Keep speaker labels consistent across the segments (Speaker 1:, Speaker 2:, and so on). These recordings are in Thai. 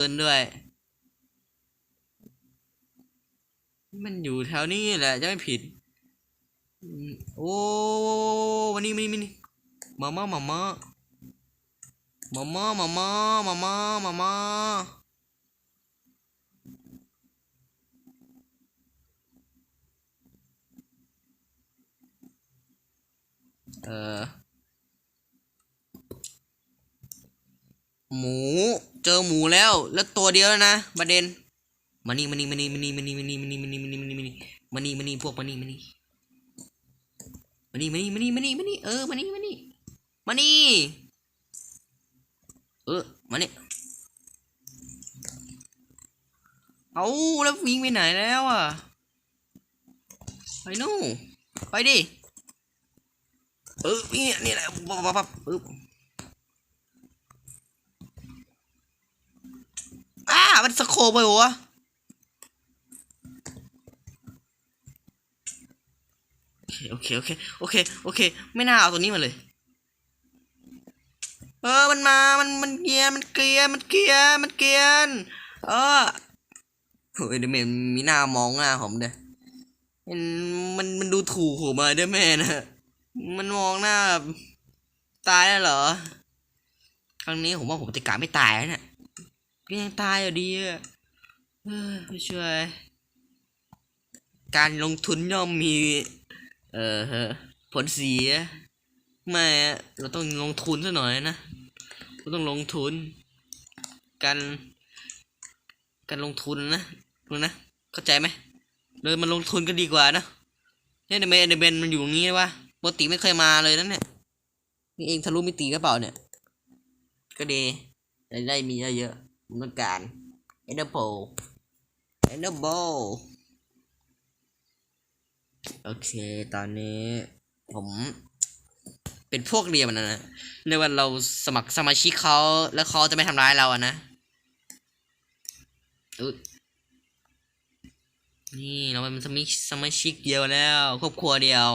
Speaker 1: เดินด้วย มันอยู่แถวนี้แหละจะไม่ผิด โอ้วันนี้มันนี่มันนี่มาม่ามาม่ามาม่ามาม่ามาม่ามาม่าเออหมู เจอหมูแล้ว แล้วตัวเดียวนะประเด็นมานี่มานี่มานี่มานี่มานี่มานี่มานี่มานี่มานี่มานี่มานี่มานี่มานี่พวกมานี่มานี่มานี่มานี่มานี่มานี่มานี่เออมานี่มานี่มานี่เออมานี่เอาแล้ววิ่งไปไหนแล้วอะไปนู่นไปดิเออนี่นี่แหละปั๊บปั๊บปั๊บปึ๊บ อ้า มันสโคปไปหัวะโอเค โอเค โอเค โอเค ไม่น่าเอาตัวนี้มาเลย เออ มันมา มัน มันเกียนมันเกียนมันเกียนมันเกียนเออเฮ้ยเดี๋ยวแม่มีหน้ามองหน้าผมเด้อมัน มันมันดูถูกผมมาเด้แมนะมันมองหน้า ตายแล้วเหรอ ครั้งนี้ผมว่าผมจะกาไม่ตายแล้วเนี่ย ก็ยังตายอยู่ดีอะเอ้อไม่ช่วย การลงทุนย่อมมี เอ่อผลเสียไม่เราต้องลงทุนซะหน่อยนะเราต้องลงทุน การ การลงทุนนะรู้นะ เข้าใจไหมเลยมันลงทุนก็ดีกว่านะเนี่ยเดเมนเดเมนมันอยู่ตรงนี้วะปกติไม่เคยมาเลยนั่นเนี่ยนี่เองทะลุมิติกระเปล่าเนี่ย ก็ดีได้ได้มีเยอะ ผมต้องการเอ็นเดอร์โพเอเดอร์โบโอเค ตอนนี้ผม เป็นพวกเรียมันนะนะเรียกว่าเราสมัครสมาชิกเขาแล้วเขาจะไม่ทำร้ายเราอะนะนี่เราเป็นสมาชิกสมาชิกเดียวแล้ว ครอบครัวเดียว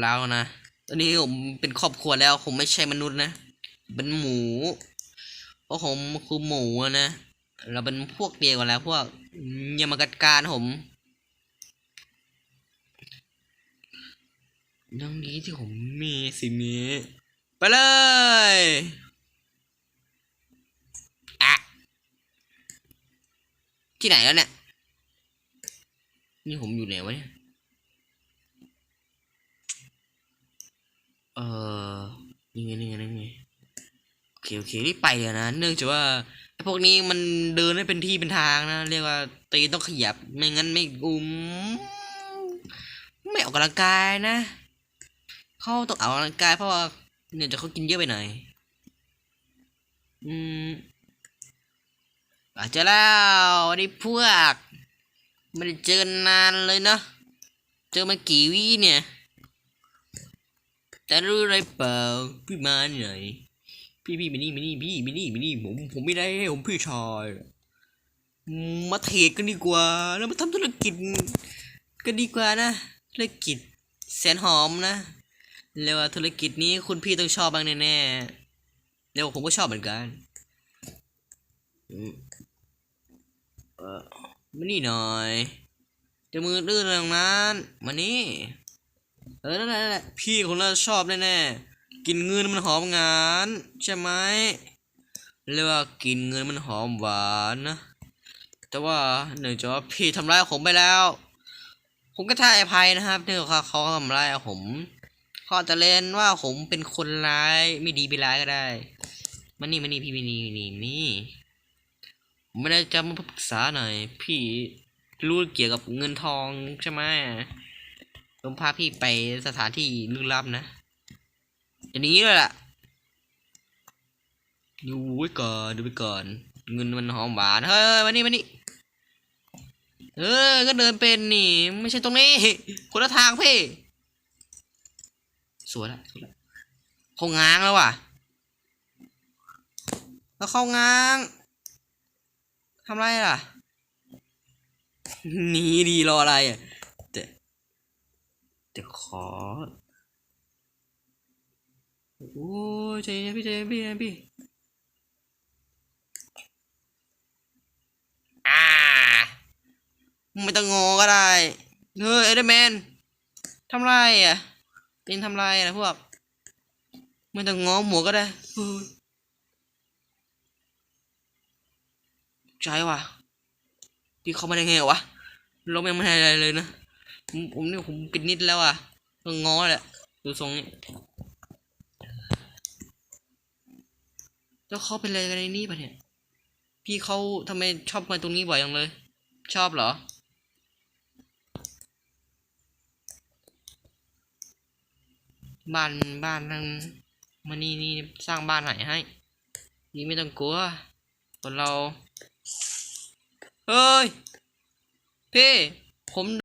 Speaker 1: แล้วนะ ตอนนี้ผมเป็นครอบครัวแล้วผมไม่ใช่มนุษย์นะ เป็นหมู เพราะผมคือหมูนะ เราเป็นพวกเดียวกันแล้ว พวกอย่ามากัดการผมยังดีที่ผมมีสิ่งนี้ ไปเลยอะที่ไหนแล้วเนี่ย นี่ผมอยู่ไหนวะเนี่ย เออนี่ไงนี่ไงนี่ไง เคโอเครีบไปเลยนะ เนื่องจากว่าไอ้พวกนี้มันเดินไม่เป็นที่เป็นทางนะ เรียกว่าตีต้องขยับ ไม่งั้นไม่อุ้มไม่ออกกำลังกายนะ เขาต้องออกกำลังกายเพราะว่าเนี่ยจะเขากินเยอะไปหน่อย อืมอาจจะแล้วนนี้พวก ไม่ได้เจอนนานเลยเนาะ เจอมากี่วิเนี่ย แต่รู้อะไรเปล่าพี่มาหน่อย พี่พี่มานี่มานี่พี่มานี่มานี่ผมผมไม่ได้ผมพี่ชายมาเทรดกันดีกว่า แล้วมาทำธุรกิจกันดีกว่านะธุรกิจแสนหอมนะเรียกว่าธุรกิจนี้คุณพี่ต้องชอบบ้างแน่ๆเรียกว่าผมก็ชอบเหมือนกันมเออมานี่หน่อยจะมือดื้อเรื่องนั้นมานี่เออนั่นแหละนั่นแหละพี่คนน่าชอบแน่ๆ กินเงินมันหอมงาน ใช่ไหมเรียกว่ากินเงินมันหอมหวานนะแต่ว่าเนื่องจากว่าพี่ทำร้ายผมไปแล้ว ผมก็ท่าอภัยนะครับเนื่องจากเขาทำร้ายผมเขาอาจจะเล่นว่าผมเป็นคนร้ายไม่ดีไปร้ายก็ได้มานี่มานี่พี่มานี่นี่นี่ผมไม่ได้จะมาปรึกษาหน่อย พี่รู้เกี่ยวกับเงินทองใช่ไหมผมพาพี่ไปสถานที่ลึกลับนะ อย่างนี้เลยล่ะดูไว้ก่อนดูไปก่อน เงินมันหอมหวานเฮ้ยมานี่มานี่เออ ก็เดินเป็นนี่ ไม่ใช่ตรงนี้คนละทางพี่สวยละสวยละเข้าง้างแล้วว่ะ แล้วเข้าง้างทำไรล่ะหนีดีรออะไรอะแต่แต่ขอ โอ้ยใจเย็นพี่ใจเย็นพี่จเย็นพี่อ่ไม่ต้องงอก็ได้เฮ้ยเอเดแมนทำไรอะตีนทำไรอะพวกไม่ต้องงอหมวกก็ได้ใจว่ะพี่เข้ามาได้ไงวะล้มยังไม่ได้อะไรเลยนะผมผมนี่ผมกินนิดแล้วอะต้องงอแหละดูทรงนี้ แล้วเขาเป็นอะไรกันในนี้ปะเนี่ย พี่เขาทำไมชอบมาตรงนี้บ่อยจังเลย ชอบเหรอ บ้านบ้านทางมานี่นี่สร้างบ้านไหนให้ นี่ไม่ต้องกลัวคนเรา เฮ้ย พี่ ผม